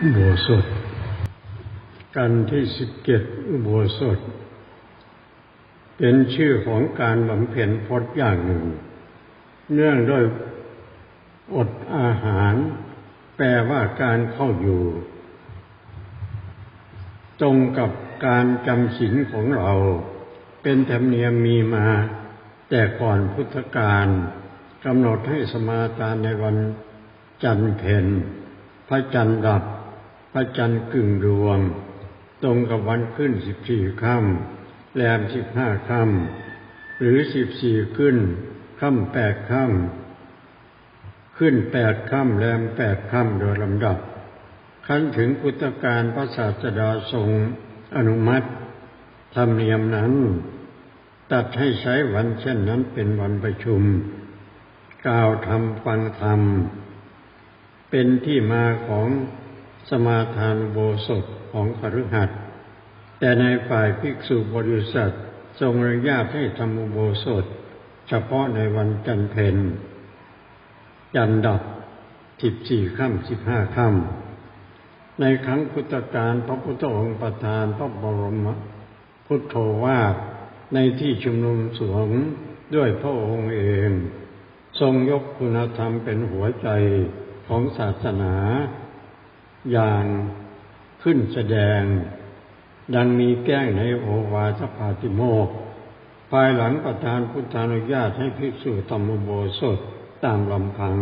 อุโบสถ กันที่สิบเจ็ดอุโบสถ เป็นชื่อของการบำเพ็ญพจน์อย่างหนึ่ง เนื่องด้วยอดอาหาร แปลว่าการเข้าอยู่ ตรงกับการจำศีลของเรา เป็นธรรมเนียมมีมา แต่ก่อนพุทธกาลกำหนดให้สมาทานในวันจันทร์เพ็ญพระจันทร์ดับ พระจันทร์กึ่งดวง ตรงกับวันขึ้นสิบสี่ค่ำแรมสิบห้าค่ำหรือสิบสี่ขึ้นค่ำแปดค่ำขึ้นแปดค่ำแรมแปดค่ำโดยลำดับขั้นถึงพุทธกาลพระศาสดาทรงอนุมัติ ธรรมเนียมนั้น ตัดให้ใช้วันเช่นนั้นเป็นวันประชุม กล่าวธรรมฟังธรรม เป็นที่มาของสมาทานโบสถของคฤหัสถ์แต่ในฝ่ายภิกษุบริษัททรงอนุญาตให้ทำอุโบสถ เฉพาะในวันจันเพ็ญจันดับสิบสี่ค่ำสิบห้าค่ำในครั้งพุทธกาลพระพุทธองค์ประทานพระบรมพุทโธวาท ในที่ชุมนุมสงด้วยพระองค์เอง ทรงยกคุณธรรมเป็นหัวใจของศาสนา อย่างขึ้นแสดง ดังมีแก้งในโอวาทปาติโมกภายหลังประทานพุทธานุญาตให้ภิกษุธรรมโบสถตามลำพัง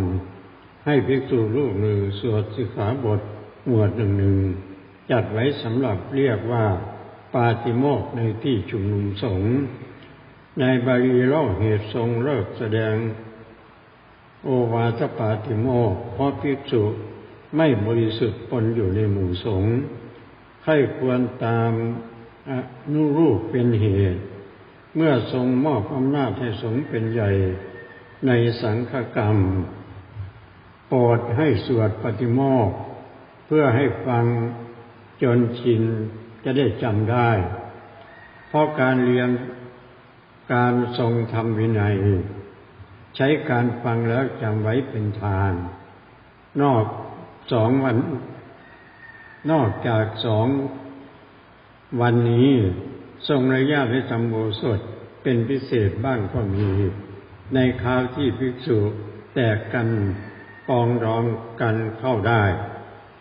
ให้ภิกษุรูปหนึ่งสวดสิกขาบทหมวดหนึ่งหนึ่งจัดไว้สำหรับเรียกว่า ปาติโมกในที่ชุมนุมสงฆ์ในบาลีเล่าเหตุทรงเลิกแสดง โอวาทปาติโมกเพราะภิกษุไม่บริสุทธิ์ปนอยู่ในหมู่สงฆ์ใครควรตามอนุรูปเป็นเหตุ เมื่อทรงมอบอำนาจให้สงฆ์เป็นใหญ่ในสังฆกรรมโปรดให้สวดปฏิโมกเพื่อให้ฟังจนชิน จะได้จำได้ เพราะการเรียนการทรงธรรมวินัย ใช้การฟังแล้วจำไว้เป็นทาน นอกสองวัน นอกจากสองวันนี้ทรงระยะให้ทำโบสถเป็นพิเศษบ้างก็มี ในคราวที่ภิกษุแตกกันปองรองกันเข้าได้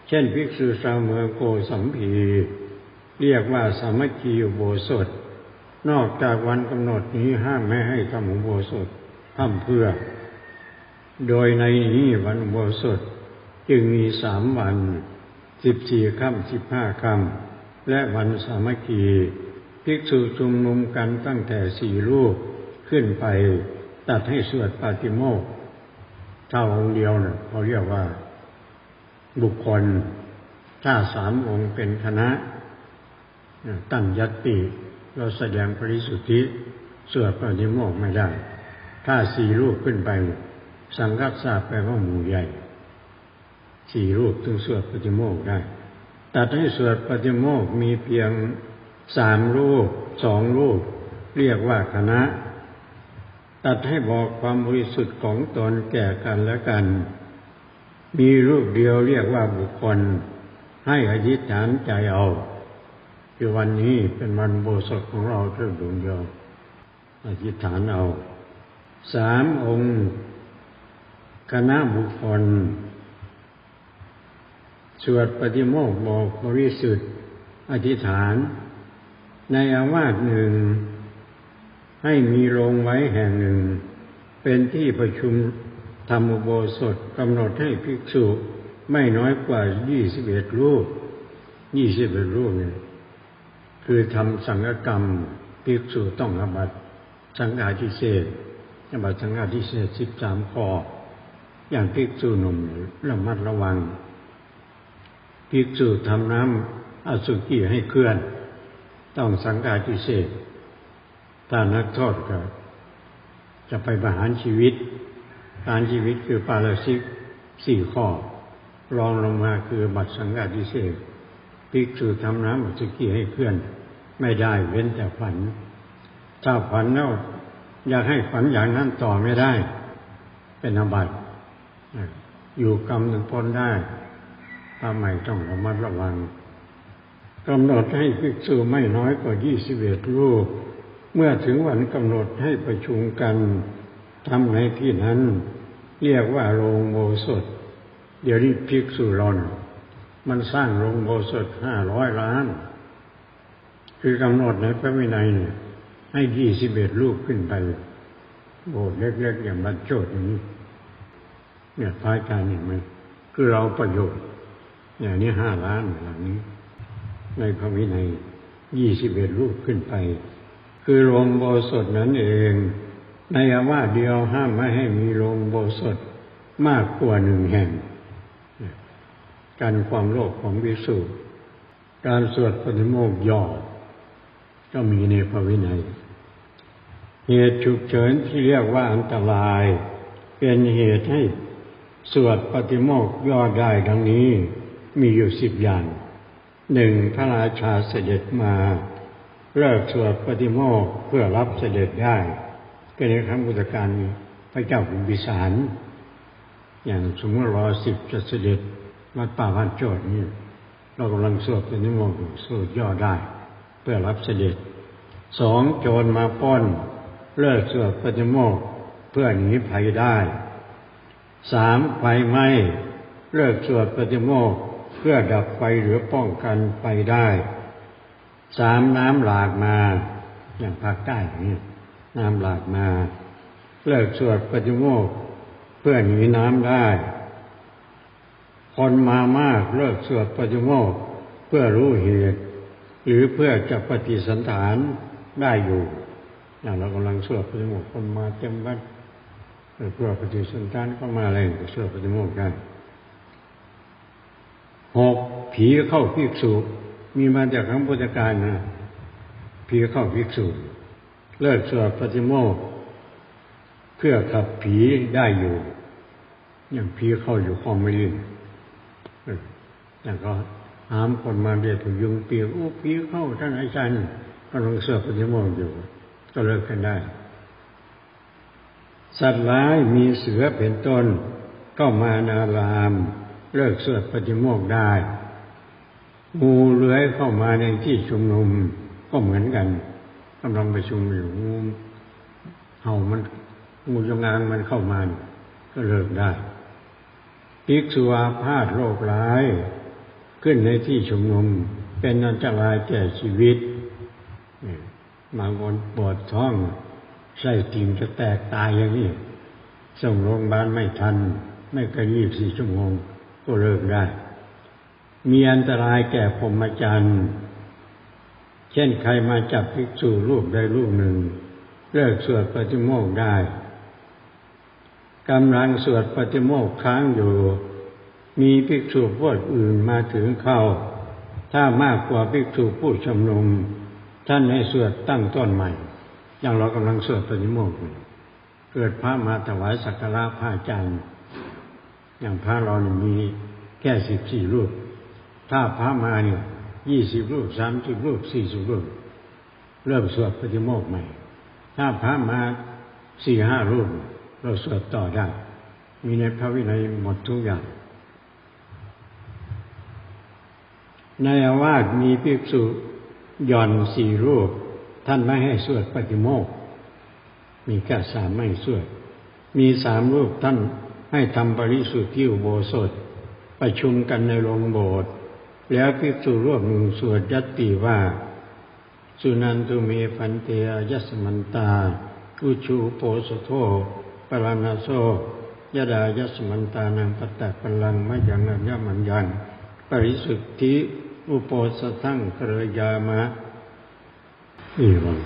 เช่นภิกษุชาวเมืองโกสัมพี เรียกว่าสามัคคีอุโบสถ นอกจากวันกำหนดนี้ห้ามไม่ให้ทำอุโบสถทำเพื่อ โดยในนี้วันอุโบสถ จึงมีสามวันสิบสี่ค่ำสิบห้าค่ำและวันสามัคคีภิกษุชุมนุมกันตั้งแต่สี่รูปขึ้นไป ตัดให้สวดปาติโมกข์เท่าองค์เดียวนะเขาเรียกว่าบุคคล ถ้าสามองค์เป็นคณะ ตั้งยัตติเราแสดงปริสุทธิสวดปาติโมกไม่ได้ ถ้าสี่รูปขึ้นไป สังกัสสาแปลว่าหมู่ใหญ่ สี่รูปถึงสวดปฏิโมกได้ ตัดให้สวดปฏิโมกมีเพียงสามรูปสองรูป เรียกว่าคณะ ตัดให้บอกความบริสุทธิ์ของตนแก่กันและกัน มีรูปเดียวเรียกว่าบุคคล ให้อธิษฐานใจเอา คือวันนี้เป็นวันโบสถของเราเท่าดวงเดียวอธิษฐานเอาสามองค์คณะบุคคลสวดปฏิโมกข์บอกบริสุทธิ์อธิษฐาน ในอาวาสหนึ่ง ให้มีโรงไว้แห่งหนึ่ง เป็นที่ประชุมธรรมโบสถกำหนดให้ภิกษุไม่น้อยกว่ายี่สิบเอ็ดรูปยี่สิบเอ็ดรูปเนี่ย คือทำสังฆกรรมภิกษุต้องอบัตสังฆาทิเศษอบัตสังฆาทิเศษสิบสามข้ออย่างภิกษุหนุ่มระมัดระวังภิกษุทำน้ำอสุกิให้เคลื่อน ต้องสังฆาทิเศษถ้านักโทษก็จะไปประหารชีวิตประหารชีวิตคือปาราชิกสี่ข้อรองลงมาคือบัตรสังฆาทิเศษ ภิกษุทำน้ำอสุกิให้เคลื่อน ไม่ได้เว้นแต่ฝัน ถ้าฝันแล้วอยากให้ฝันอย่างนั้นต่อไม่ได้ เป็นอบัติอยู่กรรมหนึ่งพ้นได้ทำไมต้องระมัดระวังกำหนดให้ภิกษุไม่น้อยกว่ายี่สิบเอ็ดรูป เมื่อถึงวันกำหนดให้ประชุมกันทำในที่นั้น เรียกว่าโรงโมสถเดี๋ยวนี้ภิกษุรอน มันสร้างโรงโมสถห้าร้อยล้าน คือกำหนดในพระวินัยเนี่ย ให้ยี่สิบเอ็ดรูปขึ้นไป โบสถ์เล็กๆอย่างบรรโจทย์อย่างนี้ เนี่ยท้ายการเห็นไหมคือเราประโยชน์อย่างนี้ห้าล้านหลังนี้ ในพระวินัยยี่สิบเอ็ดรูปขึ้นไป คือโรงโบสถนั้นเอง ในอาวาเดียวห้ามไม่ให้มีโรงโบสถมากกว่าหนึ่งแห่ง การความโลภของวิสุการสวดปฏิโมกข์ย่อ ก็มีในพระวินัย เหตุฉุกเฉินที่เรียกว่าอันตราย เป็นเหตุให้สวดปฏิโมกข์ย่อได้ดังนี้มีอยู่สิบอย่างหนึ่งพระราชาเสด็จมา เลิกสวดปฏิโมกข์เพื่อรับเสด็จได้ก็ในครั้งพุทธกาลมีพระเจ้าพิมพิสาร อย่างสมมติรอสิบจะเสด็จ วัดป่าบ้านโจทย์นี่เรากำลังสวดปฏิโมกข์สวดย่อได้ เพื่อรับเสด็จสองโจรมาปล้นเลิกสวดปฏิโมกเพื่อหนีภัยได้สามไฟไหม้เลิกสวดปฏิโมกเพื่อดับไฟหรือป้องกันไฟได้สามน้ำหลากมาอย่างภาคใต้อย่างนี้น้ำหลากมา เลิกสวดปฏิโมกเพื่อหนีน้ำได้ คนมามากเลิกสวดปฏิโมกข์เพื่อรู้เหตุ หรือเพื่อจะปฏิสันฐานได้อยู่อย่างเรากำลังสวดปฏิโมกข์คนมาเต็มบ้านเพื่อปฏิสันฐานก็มาอะไรก็สวดปฏิโมกข์กันหกผีเข้าภิกษุ มีมาจากครั้งพุทธกาลนะผีเข้าภิกษุ เลิกสวดปฏิโมกข์เพื่อขับผีได้อยู่ อย่างผีเข้าอยู่ห้องไม่ลิน อย่างก็หามคนมาเรียกถึงยุงเปียกอู้ผีเข้าท่านอาจารย์กำลังเสวดปฏิโมกอยู่ ก็เลิกกันได้ สัตว์ร้ายมีเสือเป็นต้น ก็มานาราม เลิกเสวดปฏิโมกได้งูเลื้อยเข้ามาในที่ชุมนุมก็เหมือนกันกำลังประชุมอยู่งูเห่ามันงูจงอางมันเข้ามาก็เลิกได้ ภิกษุอาพาธโรคร้าย ขึ้นในที่ชุมนุม เป็นอันตรายแก่ชีวิตบางคนปวดท้องไส้ติ่งจะแตกตายอย่างนี้ ส่งโรงพยาบาลไม่ทัน ไม่เกินยี่สิบสี่ชั่วโมง ก็เลิกได้ มีอันตรายแก่พรหมจรรย์เช่นใครมาจับภิกษุรูปใดรูปหนึ่ง เลิกสวดปฏิโมกข์ได้ กำลังสวดปฏิโมกข์ค้างอยู่ มีภิกษุพวกอื่นมาถึงเข้า ถ้ามากกว่าภิกษุผู้ชมนุม ท่านให้สวดตั้งต้นใหม่ อย่างเรากำลังสวดปฏิโมกข์อยู่เกิดพระมาถวายสักการะพระอาจารย์อย่างพระเรานี่มีแค่สิบสี่รูป ถ้าพระมาเนี่ยยี่สิบรูปสามสิบรูปสี่สิบรูป เริ่มสวดปฏิโมกข์ใหม่ ถ้าพระมาสี่ห้ารูป เราสวดต่อได้ มีในพระวินัยหมดทุกอย่าง ในอาวาสมีภิกษุหย่อนสี่รูป ท่านไม่ให้สวดปฏิโมกข์มีแค่สามไม่สวด มีสามรูปท่านให้ทำปริสุทธิ์ที่อุโบสถ ประชุมกันในโรงโบสถ์แล้วภิกษุรูปหนึ่งสวดยัตติว่า สุนันตุเมพันเตอยัสมันตาอุชูโปสโท ปรานาโซยดายสมันตานังปตะพลังมะยังอัญญมัญญันปริสุทธิอุโปสทังกรยามะอีวัง